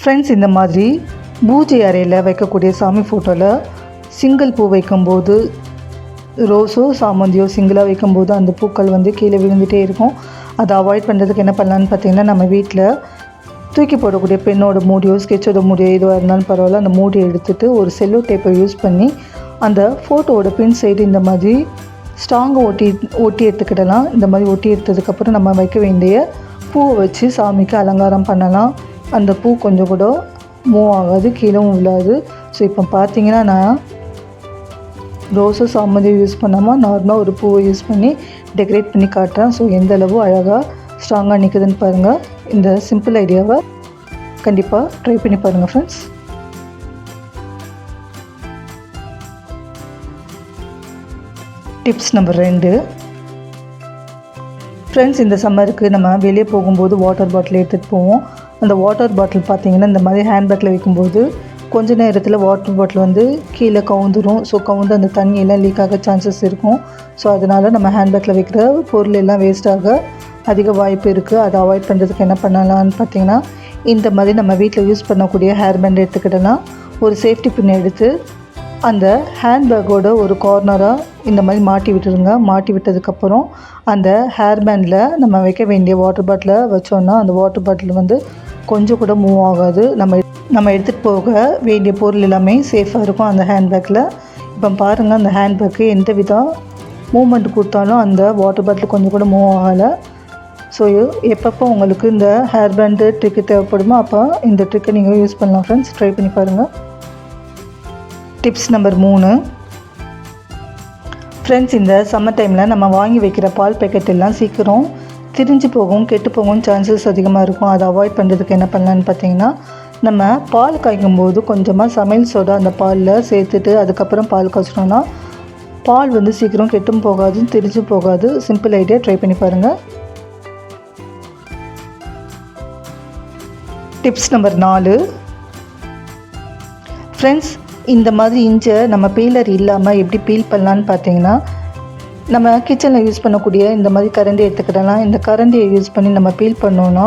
Friends இந்த மாதிரி பூஜை அறையில் வைக்கக்கூடிய சாமி ஃபோட்டோவில் சிங்கிள் பூ வைக்கும்போது ரோஸோ சாமந்தியோ சிங்கிளாக வைக்கும்போது அந்த பூக்கள் வந்து கீழே விழுந்துகிட்டே இருக்கும். அதை அவாய்ட் பண்ணுறதுக்கு என்ன பண்ணலான்னு பார்த்தீங்கன்னா நம்ம வீட்டில் தூக்கி போடக்கூடிய பெண்ணோட மூடியோ ஸ்கெட்சோட மூடியோ எதுவாக இருந்தாலும் பரவாயில்ல அந்த மூடியை எடுத்துகிட்டு ஒரு செல்லோ டேப்பை யூஸ் பண்ணி அந்த ஃபோட்டோவோட பின் சைடு இந்த மாதிரி ஸ்ட்ராங்காக ஒட்டி ஒட்டி எடுத்துக்கிடலாம். இந்த மாதிரி ஒட்டி எடுத்ததுக்கப்புறம் நம்ம வைக்க வேண்டிய பூவை வச்சு சாமிக்கு அலங்காரம் பண்ணலாம். அந்த பூ கொஞ்சம் கூட மூவ் ஆகாது கீழவும் விழாது ஸோ இப்போ பார்த்தீங்கன்னா நான் ரோஸோ சாமந்தி யூஸ் பண்ணாமல் நார்மலாக ஒரு பூவை யூஸ் பண்ணி டெக்கரேட் பண்ணி காட்டுறேன். ஸோ எந்த அளவு அழகாக ஸ்ட்ராங்காக நிற்குதுன்னு பாருங்கள் இந்த சிம்பிள் ஐடியாவை கண்டிப்பாக ட்ரை பண்ணி பாருங்கள் ஃப்ரெண்ட்ஸ் டிப்ஸ் நம்பர் ரெண்டு. ஃப்ரெண்ட்ஸ் இந்த சம்மருக்கு நம்ம வெளியே போகும்போது வாட்டர் பாட்டில் எடுத்துகிட்டு போவோம். அந்த வாட்டர் பாட்டில் பார்த்தீங்கன்னா இந்த மாதிரி ஹேண்ட்பேக்கில் வைக்கும்போது கொஞ்ச நேரத்தில் வாட்டர் பாட்டில் வந்து கீழே கவுந்துடும் ஸோ கவுந்து அந்த தண்ணியெல்லாம் லீக் ஆக சான்சஸ் இருக்கும். ஸோ அதனால் நம்ம ஹேண்ட்பேக்கில் வைக்கிற பொருள் எல்லாம் வேஸ்ட்டாக அதிக வாய்ப்பு இருக்குது அதை அவாய்ட் பண்ணுறதுக்கு என்ன பண்ணலாம்னு பார்த்தீங்கன்னா இந்த மாதிரி நம்ம வீட்டில் யூஸ் பண்ணக்கூடிய ஹேர் பேண்ட் எடுத்துக்கிட்டலாம் ஒரு சேஃப்டி பின் எடுத்து அந்த ஹேண்ட்பேக்கோட ஒரு கார்னராக இந்த மாதிரி மாட்டி விட்டுருங்க. மாட்டி விட்டதுக்கப்புறம் அந்த ஹேர் பேண்டில் நம்ம வைக்க வேண்டிய வாட்டர் பாட்டிலை வச்சோன்னா அந்த வாட்டர் பாட்டில் வந்து கொஞ்சம் கூட மூவ் ஆகாது. நம்ம நம்ம எடுத்துகிட்டு போக வேண்டிய பொருள் எல்லாமே சேஃபாக இருக்கும் அந்த ஹேண்ட்பேக்கில் இப்போ பாருங்கள் அந்த ஹேண்ட்பேக்கு எந்த விதம் மூமெண்ட் கொடுத்தாலும் அந்த வாட்டர் பாட்டில் கொஞ்சம் கூட மூவ் ஆகலை. ஸோ எப்பப்போ உங்களுக்கு இந்த ஹேர் பேண்டு ட்ரிக்கு தேவைப்படுமோ அப்போ இந்த ட்ரிக்கை நீங்கள் யூஸ் பண்ணலாம் ஃப்ரெண்ட்ஸ் ட்ரை பண்ணி பாருங்கள் டிப்ஸ் நம்பர் மூணு. ஃப்ரெண்ட்ஸ் இந்த சம்மர் டைமில் நம்ம வாங்கி வைக்கிற பால் பேக்கெட் எல்லாம் சீக்கிரம் திரிஞ்சு போகும் கெட்டு போகும் சான்சஸ் அதிகமாக இருக்கும். அதை அவாய்ட் பண்ணுறதுக்கு என்ன பண்ணலான்னு பார்த்தீங்கன்னா நம்ம பால் காய்க்கும் போது கொஞ்சமாக சமையல் சோடா அந்த பாலில் சேர்த்துட்டு அதுக்கப்புறம் பால் காய்ச்சினோன்னா பால் வந்து சீக்கிரம் கெட்டும் போகாது திரிஞ்சு போகாது. சிம்பிள் ஐடியா ட்ரை பண்ணி பாருங்கள் டிப்ஸ் நம்பர் நாலு. ஃப்ரெண்ட்ஸ் இந்த மாதிரி இஞ்சை நம்ம பீலர் இல்லாமல் எப்படி பீல் பண்ணலான்னு பார்த்தீங்கன்னா நம்ம கிச்சனில் யூஸ் பண்ணக்கூடிய இந்த மாதிரி கரண்டி எடுத்துக்கிடலாம் இந்த கரண்டியை யூஸ் பண்ணி நம்ம பீல் பண்ணோன்னா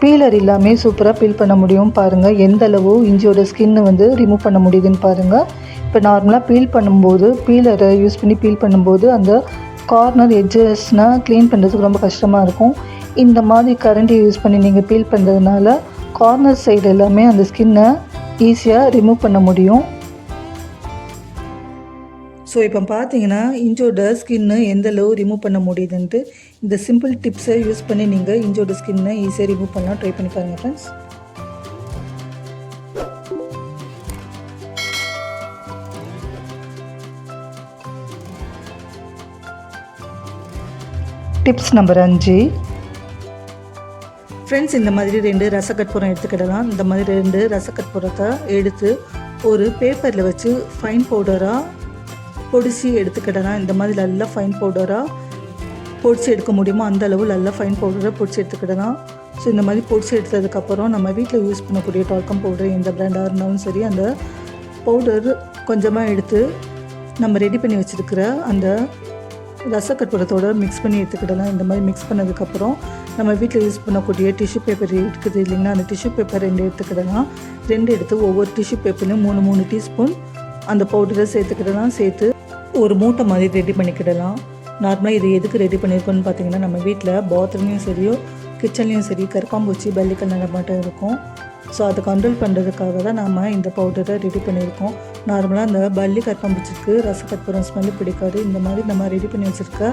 பீலர் இல்லாமல் சூப்பராக பீல் பண்ண முடியும் பாருங்கள் எந்த அளவு இஞ்சியோட ஸ்கின்னு வந்து ரிமூவ் பண்ண முடியுதுன்னு பாருங்கள் இப்போ நார்மலாக பீல் பண்ணும்போது பீலரை யூஸ் பண்ணி பீல் பண்ணும்போது அந்த கார்னர் எட்ஜஸ்னால் க்ளீன் பண்ணுறதுக்கு ரொம்ப கஷ்டமாக இருக்கும். இந்த மாதிரி கரண்டியை யூஸ் பண்ணி நீங்கள் பீல் பண்ணுறதுனால கார்னர் சைடு எல்லாமே அந்த ஸ்கின்னை ஈஸியாக ரிமூவ் பண்ண முடியும். ஸோ இப்போ பார்த்தீங்கன்னா இஞ்சோட ஸ்கின்னு எந்த அளவு ரிமூவ் பண்ண முடியுதுன்ட்டு இந்த சிம்பிள் டிப்ஸை யூஸ் பண்ணி நீங்கள் இஞ்சோட ஸ்கின்னை ஈஸியாக ரிமூவ் பண்ணலாம். ட்ரை பண்ணி பாருங்கள் ஃப்ரெண்ட்ஸ் டிப்ஸ் நம்பர் அஞ்சு. ஃப்ரெண்ட்ஸ் இந்த மாதிரி ரெண்டு ரசக்கற்பூரம் எடுத்துக்கிடலாம். இந்த மாதிரி ரெண்டு ரசக்கற்பூரத்தை எடுத்து ஒரு பேப்பரில் வச்சு ஃபைன் பவுடராக பொடிச்சு எடுத்துக்கிட்டனா இந்த மாதிரி நல்லா ஃபைன் பவுடராக பொடிச்சு எடுக்க முடியுமோ அந்த அளவு நல்லா ஃபைன் பவுடராக பொடிச்சு எடுத்துக்கிடலாம் ஸோ இந்த மாதிரி பொடிச்சு எடுத்ததுக்கப்புறம் நம்ம வீட்டில் யூஸ் பண்ணக்கூடிய டால்கம் பவுடர் எந்த பிராண்டாக இருந்தாலும் சரி அந்த பவுடர் கொஞ்சமாக எடுத்து நம்ம ரெடி பண்ணி வச்சுருக்கிற அந்த ரசக்கற்பூரத்தோட மிக்ஸ் பண்ணி எடுத்துக்கிடலாம் இந்த மாதிரி மிக்ஸ் பண்ணதுக்கப்புறம் நம்ம வீட்டில் யூஸ் பண்ணக்கூடிய டிஷ்யூ பேப்பர் இருக்குது இல்லைங்கன்னா அந்த டிஷ்யூ பேப்பர் ரெண்டு எடுத்துக்கிடலாம் ரெண்டு எடுத்து ஒவ்வொரு டிஷ்யூ பேப்பர்லையும் மூணு மூணு டீஸ்பூன் அந்த பவுடரை சேர்த்துக்கிடலாம் சேர்த்து ஒரு மூட்டை மாதிரி ரெடி பண்ணிக்கிடலாம். நார்மலாக இது எதுக்கு ரெடி பண்ணியிருக்கோன்னு பார்த்தீங்கன்னா நம்ம வீட்டில் பாத்ரூம்லேயும் சரியோ கிச்சன்லேயும் சரி கருப்பாம்பூச்சி பள்ளிக்கல் நடமாட்டம் இருக்கும். ஸோ அதை கண்ட்ரோல் பண்ணுறதுக்காக தான் நாம் இந்த பவுடரை ரெடி பண்ணியிருக்கோம். நார்மலாக அந்த பள்ளி கருப்பாம்பூச்சிக்கு ரசக்கற்பூரம் ஸ்மெல் பிடிக்காது. இந்த மாதிரி நம்ம ரெடி பண்ணி வச்சுருக்க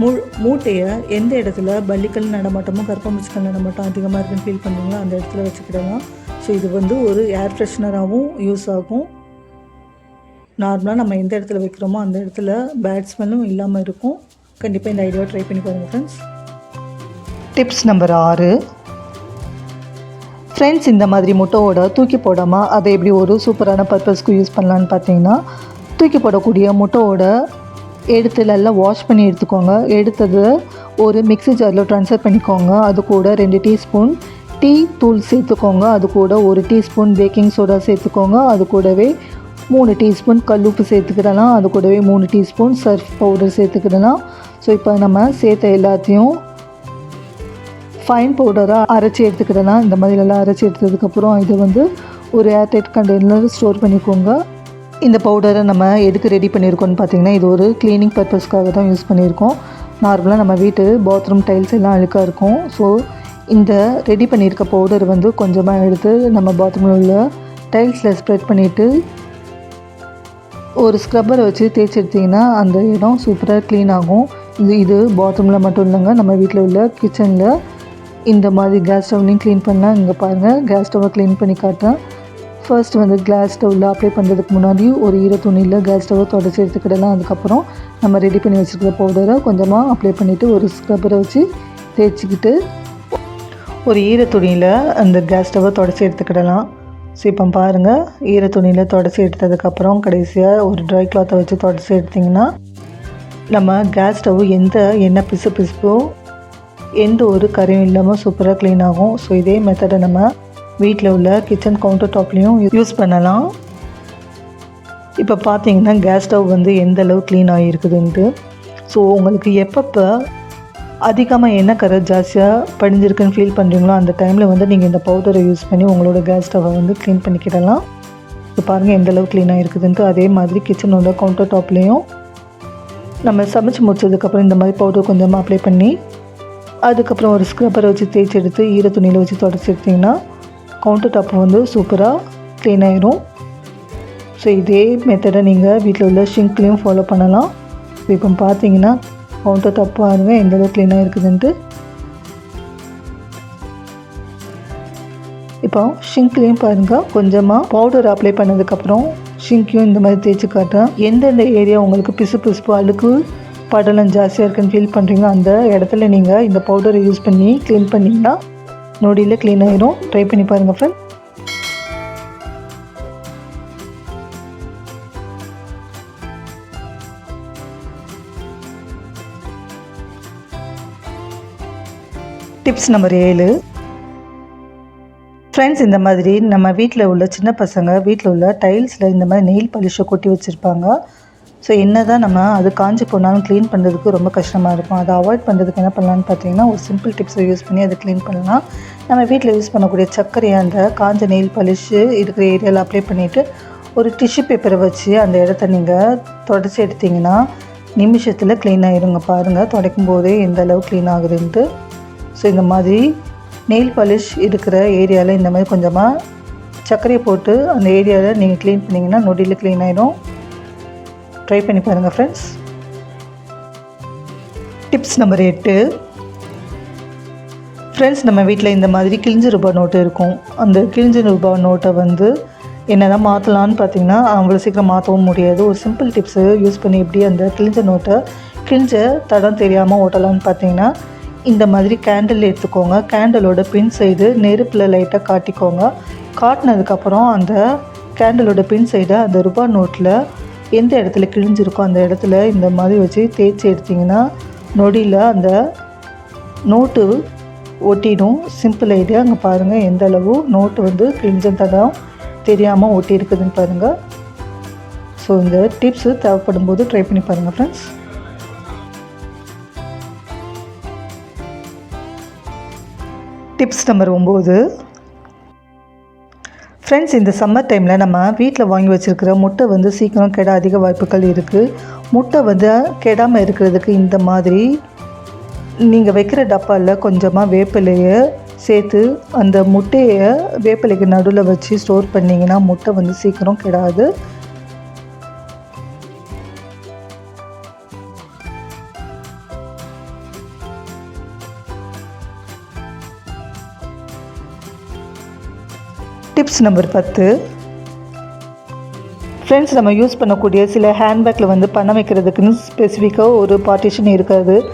மூ மூட்டையை எந்த இடத்துல பள்ளிக்கல் நடமாட்டமும் கருப்பாம்பூச்சிக்கல் நடமாட்டம் அதிகமாக இருக்குன்னு ஃபீல் பண்ணுறீங்களோ அந்த இடத்துல வச்சுக்கிடலாம். ஸோ இது வந்து ஒரு ஏர் ஃப்ரெஷ்னராகவும் யூஸ் ஆகும். நார்மலாக நம்ம எந்த இடத்துல வைக்கிறோமோ அந்த இடத்துல பேட்ஸ்மேனும் இல்லாமல் இருக்கும். கண்டிப்பாக இந்த ஐடியாவை ட்ரை பண்ணி பாருங்கள் ஃப்ரெண்ட்ஸ் டிப்ஸ் நம்பர் ஆறு. ஃப்ரெண்ட்ஸ் இந்த மாதிரி முட்டையோட தூக்கி போடாமல் அதை எப்படி ஒரு சூப்பரான பர்பஸ்க்கு யூஸ் பண்ணலான்னு பார்த்தீங்கன்னா தூக்கி போடக்கூடிய முட்டையோட எடுத்து நல்லா வாஷ் பண்ணி எடுத்துக்கோங்க. எடுத்தது ஒரு மிக்ஸி ஜாரில் ட்ரான்ஸ்ஃபர் பண்ணிக்கோங்க. அது கூட ரெண்டு டீஸ்பூன் டீ தூள் சேர்த்துக்கோங்க. அது கூட ஒரு டீஸ்பூன் பேக்கிங் சோடா சேர்த்துக்கோங்க. அது கூடவே மூணு டீஸ்பூன் கல்லுப்பு சேர்த்துக்கிடலாம். அது கூடவே மூணு டீஸ்பூன் சர்ஃப் பவுடர் சேர்த்துக்கிடலாம். ஸோ இப்போ நம்ம சேர்த்த எல்லாத்தையும் ஃபைன் பவுடராக அரைச்சி எடுத்துக்கிடலாம். இந்த மாதிரி எல்லாம் அரைச்சி எடுத்ததுக்கப்புறம் இது வந்து ஒரு ஏர்டைட் கண்டெய்னர் ஸ்டோர் பண்ணிக்கோங்க. இந்த பவுடரை நம்ம எதுக்கு ரெடி பண்ணியிருக்கோம்னு பார்த்தீங்கன்னா இது ஒரு க்ளீனிங் பர்பஸ்க்காக தான் யூஸ் பண்ணியிருக்கோம். நார்மலாக நம்ம வீட்டு பாத்ரூம் டைல்ஸ் எல்லாம் அழுக்காக இருக்கும். ஸோ இந்த ரெடி பண்ணியிருக்க பவுடர் வந்து கொஞ்சமாக எடுத்து நம்ம பாத்ரூமில் உள்ள டைல்ஸில் ஸ்ப்ரெட் பண்ணிவிட்டு ஒரு ஸ்க்ரப்பரை வச்சு தேய்ச்சி எடுத்திங்கன்னா அந்த இடம் சூப்பராக க்ளீன் ஆகும். இது இது பாத்ரூமில் மட்டும் இல்லைங்க. நம்ம வீட்டில் உள்ள கிச்சனில் இந்த மாதிரி கேஸ் ஸ்டவ்லையும் க்ளீன் பண்ணலாம் இங்கே பாருங்கள் கேஸ் ஸ்டவ்வை க்ளீன் பண்ணி காட்டுறேன். ஃபர்ஸ்ட் வந்து கிளாஸ் ஸ்டவ்வில் அப்ளை பண்ணுறதுக்கு முன்னாடி ஒரு ஈர துணியில் கேஸ் ஸ்டவ்வை தொடச்சி எடுத்துக்கிடலாம். அதுக்கப்புறம் நம்ம ரெடி பண்ணி வச்சுருக்கிற பவுடரை கொஞ்சமாக அப்ளை பண்ணிவிட்டு ஒரு ஸ்க்ரப்பரை வச்சு தேய்ச்சிக்கிட்டு ஒரு ஈர துணியில் அந்த கேஸ் ஸ்டவ்வை தொடச்சி எடுத்துக்கிடலாம். ஸோ இப்போ பாருங்கள் ஈர துணியில் தொடச்சி எடுத்ததுக்கப்புறம் கடைசியாக ஒரு ட்ரை கிளாத்தை வச்சு தொடச்சி எடுத்திங்கன்னா நம்ம கேஸ் ஸ்டவ் எந்த எண்ணெய் பிசு பிசுப்போ எந்த ஒரு கறியும் இல்லாமல் சூப்பராக க்ளீன் ஆகும். ஸோ இதே மெத்தடை நம்ம வீட்டில் உள்ள கிச்சன் கவுண்டர் டாப்லேயும் யூஸ் பண்ணலாம். இப்போ பார்த்தீங்கன்னா கேஸ் ஸ்டவ் வந்து எந்த அளவு க்ளீன் ஆகிருக்குதுன்ட்டு ஸோ உங்களுக்கு எப்பப்போ அதிகமாக என்ன கரை ஜாஸ்தியாக படிஞ்சிருக்குன்னு ஃபீல் பண்ணுறீங்களோ அந்த டைமில் வந்து நீங்கள் இந்த பவுடரை யூஸ் பண்ணி உங்களோட கேஸ் ஸ்டவ்வை வந்து க்ளீன் பண்ணிக்கிடலாம். இப்போ பாருங்கள் எந்த அளவுக்கு க்ளீனாக இருக்குதுன்ட்டு அதே மாதிரி கிச்சனோட கவுண்டர் டாப்லேயும் நம்ம சமைச்சு முடிச்சதுக்கப்புறம் இந்த மாதிரி பவுடர் கொஞ்சமாக அப்ளை பண்ணி அதுக்கப்புறம் ஒரு ஸ்க்ரப்பரை வச்சு தேய்ச்சி எடுத்து ஈர துணியில் வச்சு தொடச்சி எடுத்திங்கன்னா கவுண்டர் டாப் வந்து சூப்பராக க்ளீன் ஆயிரும். ஸோ இதே மெத்தடை நீங்கள் வீட்டில் உள்ள ஷிங்க்லேயும் ஃபாலோ பண்ணலாம். இப்போ பார்த்தீங்கன்னா அவன்கிட்ட தப்பு பாருங்க எந்த அளவுக்கு க்ளீனாக இருக்குதுன்ட்டு. இப்போ ஷிங்க்லேயும் பாருங்கள் கொஞ்சமாக பவுடர் அப்ளை பண்ணதுக்கப்புறம் ஷிங்க்கையும் இந்த மாதிரி தேய்ச்சி காட்டுறேன். எந்தெந்த ஏரியா உங்களுக்கு பிசு பிசுப்பு அழுக்கு படலம் ஜாஸ்தியாக இருக்குன்னு ஃபீல் பண்ணுறீங்களோ அந்த இடத்துல நீங்கள் இந்த பவுடரை யூஸ் பண்ணி க்ளீன் பண்ணிங்கன்னா நொடியில் க்ளீன் ஆயிரும். ட்ரை பண்ணி பாருங்கள் ஃப்ரெண்ட் டிப்ஸ் நம்பர் ஏழு. ஃப்ரெண்ட்ஸ் இந்த மாதிரி நம்ம வீட்டில் உள்ள சின்ன பசங்க வீட்டில் உள்ள டைல்ஸில் இந்த மாதிரி நெயில் பாலிஷை கொட்டி வச்சுருப்பாங்க. ஸோ என்ன தான் நம்ம அது காஞ்சி போனாலும் க்ளீன் பண்ணுறதுக்கு ரொம்ப கஷ்டமாக இருக்கும். அதை அவாய்ட் பண்ணுறதுக்கு என்ன பண்ணலான்னு பார்த்தீங்கன்னா ஒரு சிம்பிள் டிப்ஸை யூஸ் பண்ணி அதை க்ளீன் பண்ணலாம். நம்ம வீட்டில் யூஸ் பண்ணக்கூடிய சர்க்கரையை அந்த காஞ்ச நெயில் பாலிஷு இருக்கிற ஏரியாவில் அப்ளை பண்ணிவிட்டு ஒரு டிஷ்யூ பேப்பரை வச்சு அந்த இடத்த நீங்கள் தொடச்சி எடுத்திங்கன்னா நிமிஷத்தில் க்ளீன் ஆகிருங்க பாருங்கள் துடைக்கும் போதே எந்த அளவு க்ளீன் ஆகுதுன்ட்டு. ஸோ இந்த மாதிரி நெயில் பாலிஷ் இருக்கிற ஏரியாவில் இந்த மாதிரி கொஞ்சமாக சர்க்கரையை போட்டு அந்த ஏரியாவில் நீங்கள் க்ளீன் பண்ணிங்கன்னா நொடியில் க்ளீன் ஆகிடும் ட்ரை பண்ணி பாருங்கள் ஃப்ரெண்ட்ஸ் டிப்ஸ் நம்பர் எட்டு. ஃப்ரெண்ட்ஸ் நம்ம வீட்டில் இந்த மாதிரி கிழிஞ்ச ரூபாய் நோட்டு இருக்கும். அந்த கிழிஞ்ச ரூபா நோட்டை வந்து என்ன தான் மாற்றலான்னு பார்த்தீங்கன்னா அவ்வளோ சீக்கிரம் மாற்றவும் முடியாது. ஒரு சிம்பிள் டிப்ஸு யூஸ் பண்ணி எப்படி அந்த கிழிஞ்ச நோட்டை கிழிஞ்ச தடம் தெரியாமல் ஓட்டலான்னு பார்த்தீங்கன்னா இந்த மாதிரி கேண்டில் எடுத்துக்கோங்க. கேண்டலோட பின் சைடு நெருப்பில் லைட்டாக காட்டிக்கோங்க. காட்டினதுக்கப்புறம் அந்த கேண்டலோட பின் சைடை அந்த ரூபா நோட்டில் எந்த இடத்துல கிழிஞ்சிருக்கோ அந்த இடத்துல இந்த மாதிரி வச்சு தேய்ச்சி எடுத்திங்கன்னா நொடியில் அந்த நோட்டு ஒட்டிடும். சிம்பிள் ஐடியா அங்கே பாருங்கள் எந்த அளவு நோட்டு வந்து கிழிஞ்சதான் தெரியாமல் ஒட்டி இருக்குதுன்னு பாருங்கள் ஸோ இந்த டிப்ஸு தேவைப்படும் போது ட்ரை பண்ணி பாருங்கள் ஃப்ரெண்ட்ஸ் டிப்ஸ் நம்பர் ஒம்பது. ஃப்ரெண்ட்ஸ் இந்த சம்மர் டைமில் நம்ம வீட்டில் வாங்கி வச்சுருக்கிற முட்டை வந்து சீக்கிரம் கெட அதிக வாய்ப்புகள் இருக்குது முட்டை வந்து கெடாமல் இருக்கிறதுக்கு இந்த மாதிரி நீங்கள் வைக்கிற டப்பாவில் கொஞ்சமாக வேப்பிலையை சேர்த்து அந்த முட்டையை வேப்பிலைக்கு நடுவில் வச்சு ஸ்டோர் பண்ணிங்கன்னா முட்டை வந்து சீக்கிரம் கெடாது. டிப்ஸ் நம்பர் பத்து. ஃப்ரெண்ட்ஸ் நம்ம யூஸ் பண்ணக்கூடிய சில ஹேண்ட்பேக்கில் வந்து பணம் வைக்கிறதுக்குன்னு ஸ்பெசிஃபிக்காக ஒரு பார்ட்டிஷன் இருக்காது.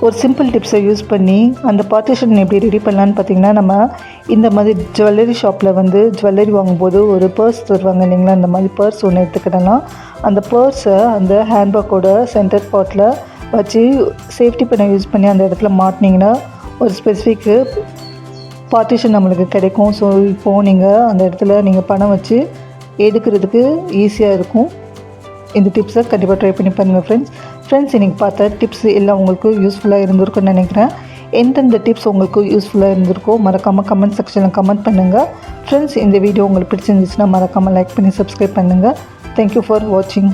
ஒரு சிம்பிள் டிப்ஸை யூஸ் பண்ணி அந்த பார்ட்டிஷன் எப்படி ரெடி பண்ணலான்னு பார்த்தீங்கன்னா நம்ம இந்த மாதிரி ஜுவல்லரி ஷாப்பில் வந்து ஜுவல்லரி வாங்கும்போது ஒரு பர்ஸ் தருவாங்க இல்லைங்களா? அந்த மாதிரி பர்ஸ் ஒன்று எடுத்துக்கிட்டலாம் அந்த பர்ஸை அந்த ஹேண்ட்பேக்கோட சென்டர் பாட்டில் வச்சு சேஃப்டி பண்ண யூஸ் பண்ணி அந்த இடத்துல மாட்டினீங்கன்னா ஒரு ஸ்பெசிஃபிக்கு பார்ட்டிஷன் நம்மளுக்கு கிடைக்கும். ஸோ இப்போது நீங்கள் அந்த இடத்துல நீங்கள் பணம் வச்சு எடுக்கிறதுக்கு ஈஸியாக இருக்கும். இந்த டிப்ஸை கண்டிப்பாக ட்ரை பண்ணி பாருங்கள் ஃப்ரெண்ட்ஸ் ஃப்ரெண்ட்ஸ் இன்றைக்கி பார்த்த டிப்ஸ் எல்லாம் உங்களுக்கு யூஸ்ஃபுல்லாக இருந்திருக்குன்னு நினைக்கிறேன். எந்தெந்த டிப்ஸ் உங்களுக்கு யூஸ்ஃபுல்லாக இருந்திருக்கோ மறக்காமல் கமெண்ட் செக்ஷனில் கமெண்ட் பண்ணுங்கள் ஃப்ரெண்ட்ஸ் இந்த வீடியோ உங்களுக்கு பிடிச்சிருந்துச்சுன்னா மறக்காமல் லைக் பண்ணி சப்ஸ்கிரைப் பண்ணுங்கள் தேங்க்யூ ஃபார் வாட்சிங்.